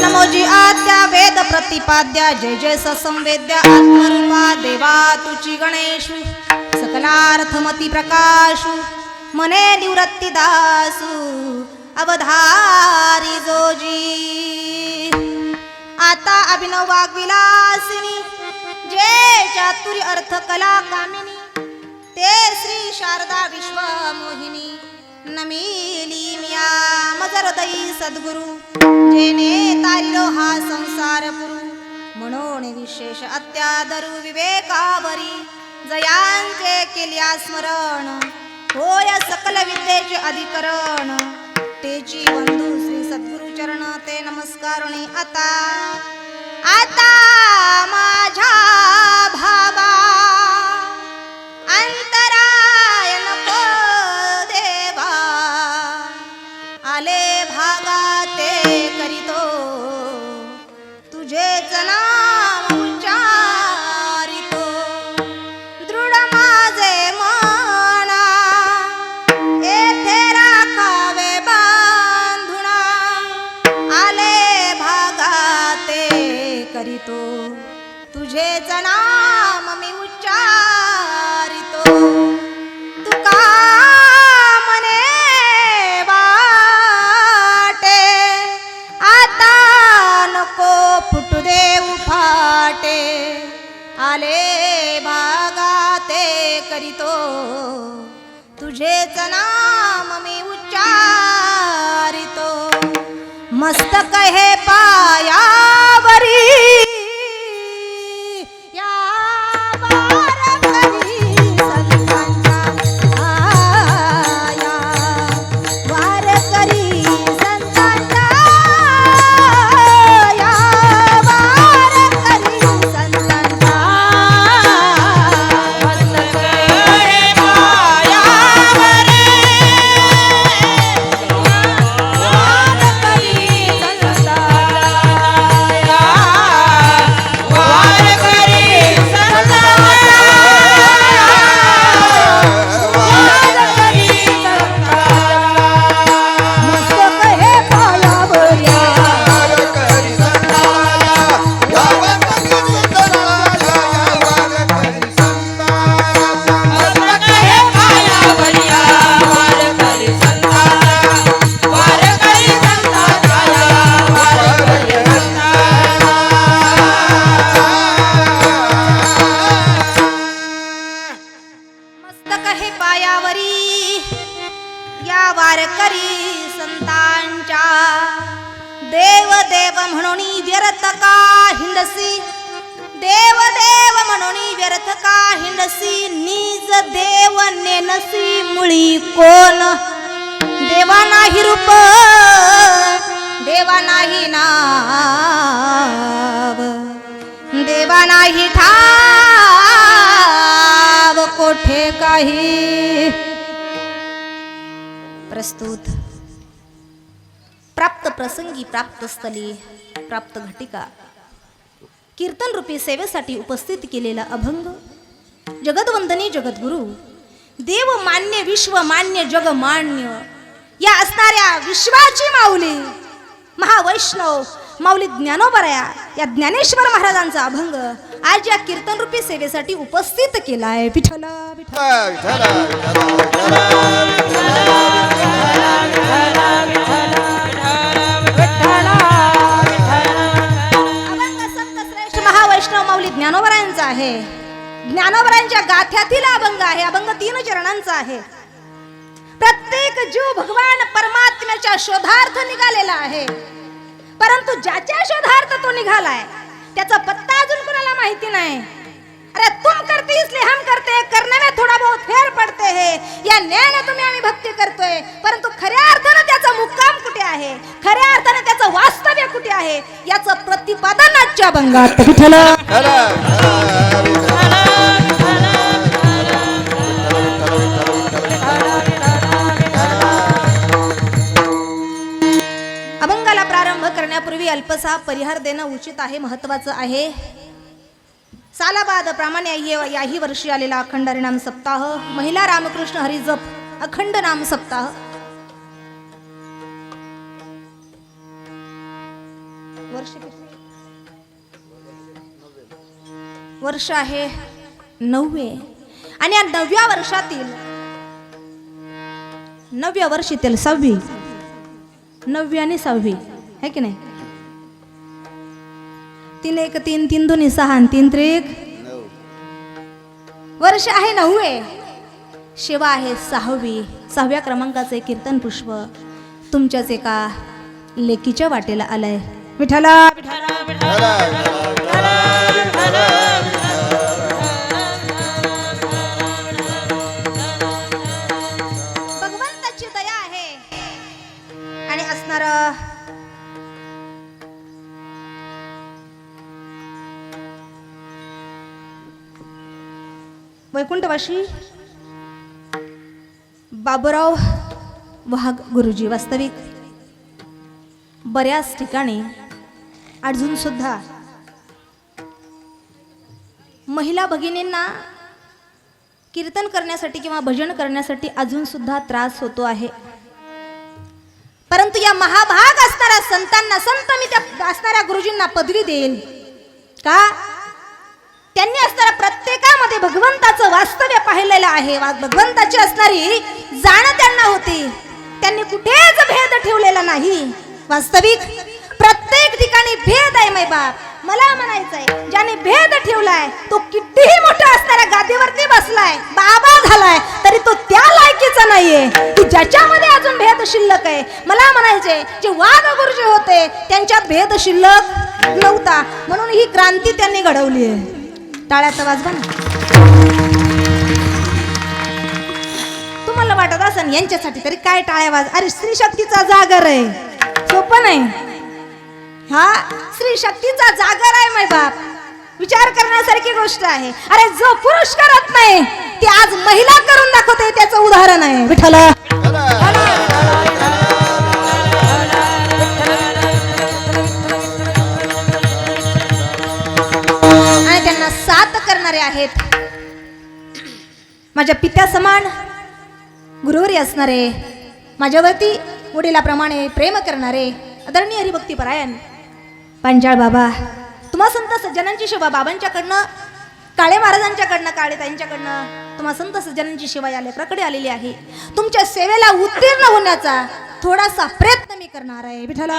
नमोजी आद्या वेद प्रतिपाद्या जय जय ससंवेद्या आत्मरूपा देवा तुची गणेशु सकलार्थमती प्रकाशु मने निवृत्ती दासु अवधारी जोजी। आता अभिनव वाग्विलासिनी जे चातुर्य अर्थ कला कामिनी ते श्री शारदा विश्व मोहिनी नमिली मिया मजरदई सद्गुरु जेने हा संसार पुरु। म्हणून विशेष अत्यादरू विवेकावरी जयांचे केल्या स्मरण। होय सकल विद्येचे अधिकरण। तेची बंधू श्री सद्गुरु चरण ते नमस्कारणी आता। आता मा करीतो. तुझेच नाम मी उच्चारितो. तुका मने वाटे. आता नको फुटू देऊ फाटे आले भागा ते करीतो. तुझेच नाम मी उच्चारितो. मस्त कहे देव म्हणून व्यर्थ का हिंडसी? देव देव म्हणून व्यर्थ का हिंडसी? निज देव नेनसी मुळी कोण? देवा नाही रूप देवा नाही नाव देवा नाही ठाव कोठे काही? प्रस्तुत प्राप्त प्रसंगी प्राप्त स्थली प्राप्त घटिका कीर्तन रूपी सेवेसाठी उपस्थित केलेला अभंग जगदवंदनी जगद्गुरु देव मान्य विश्व मान्य जग मान्य या असणाऱ्या विश्वाची माऊली महावैष्णव माऊली ज्ञानोबराया या ज्ञानेश्वर महाराजांचा अभंग आज या कीर्तन रूपी सेवेसाठी उपस्थित केलाय विठ्ठल विठ्ठल ज्ञानोबरायांचा आहे. ज्ञानोबरायांच्या गाथ्यातील अभंग आहे. अभंग तीन चरणांचा आहे. प्रत्येक जीव भगवान परमात्म्याच्या शोधार्थ निघालेला आहे. परंतु ज्याच्या शोधार्थ तो निघालाय त्याचा पत्ता अजून कुणाला माहिती नाही. अरे तुम करते इसलिए हम करते हैं, करने में थोड़ा बहुत फेर पडते है। या ज्ञान तुम्ही आम्ही भक्ती करतोय परंतु खऱ्या अर्थानं त्याचा मुक्काम कुठे आहे? खऱ्या अर्थानं त्याचं वास्तव्य कुठे आहे? याचं प्रतिपादन आजच्या अभंगात. विठ्ठल अभंगाला प्रारंभ करण्यापूर्वी अल्पसा परिहार देणं उचित आहे महत्वाचं आहे. सालाबाद प्रामाण्य याही वर्षी आलेला अखंड हरिनाम सप्ताह. महिला रामकृष्ण हरिजप अखंड नाम सप्ताह. वर्ष वर्ष आहे नववे. आणि या नवव्या वर्षातील नवव्या वर्षीतील सहावी नववी आणि सहावी है की नाही? तीन एक तीन तीन दोन्ही सहा तीन त्रिक. वर्ष आहे नववे. शिवा आहे सहावी. सहाव्या क्रमांकाचे कीर्तन पुष्प. तुमच्याच एका लेकीच्या वाटेला आलंय. विठाला विठाला वैकुंठवाशी बाबुराव वाघ गुरुजी वास्तविक. बऱ्याच ठिकाणी अजूनसुद्धा महिला भगिनींना कीर्तन करण्यासाठी किंवा भजन करण्यासाठी अजूनसुद्धा त्रास होतो आहे. परंतु या महाभाग असणाऱ्या संतांना संत मी त्या असणाऱ्या गुरुजींना पदवी देईल का? त्यांनी असणाऱ्या प्रत्येकामध्ये भगवंताचं वास्तव्य पाहिलेलं आहे. वा- भगवंताची असणारी जाण त्यांना होती. त्यांनी कुठेच भेद ठेवलेला नाही. वास्तविक प्रत्येक ठिकाणी भेद आहे मै बाप. मला म्हणायचंय ज्याने भेद ठेवलाय तो कितीही मोठा असणाऱ्या गादीवरती बसलाय बाबा झालाय तरी तो त्या लायकीचा नाहीये. की ज्याच्यामध्ये अजून भेद शिल्लक आहे. मला म्हणायचे जे वाघ गुरुजी होते त्यांच्यात भेद शिल्लक नव्हता. म्हणून ही क्रांती त्यांनी घडवली आहे. टाळ्याचा वाजवा ना तुम्हाला वाटत असं यांच्यासाठी तरी काय टाळ्या वाज अरे स्त्री शक्तीचा जागर आहे. सोपं नाही. हा स्त्री शक्तीचा जागर आहे माय बाप. विचार करण्यासारखी गोष्ट आहे. अरे जो पुरुष करत नाही ती आज महिला करून दाखवते त्याचं उदाहरण आहे. विठ्ठला! आहेत. माझ्या पित्या समान गुरुवरी असणारे माझ्यावरती वडिलाप्रमाणे प्रेम करणारे आदरणीय हरिभक्ती परायण पांजाळ बाबा तुम्हा संत सज्जनांची सेवा बाबांच्याकडनं काळे महाराजांच्याकडनं काळे ताईंच्याकडनं तुम्हा संत सज्जनांची सेवा या लेकराकडे आलेली आहे. तुमच्या सेवेला उत्तीर्ण होण्याचा थोडासा प्रयत्न मी करणार आहे. विठला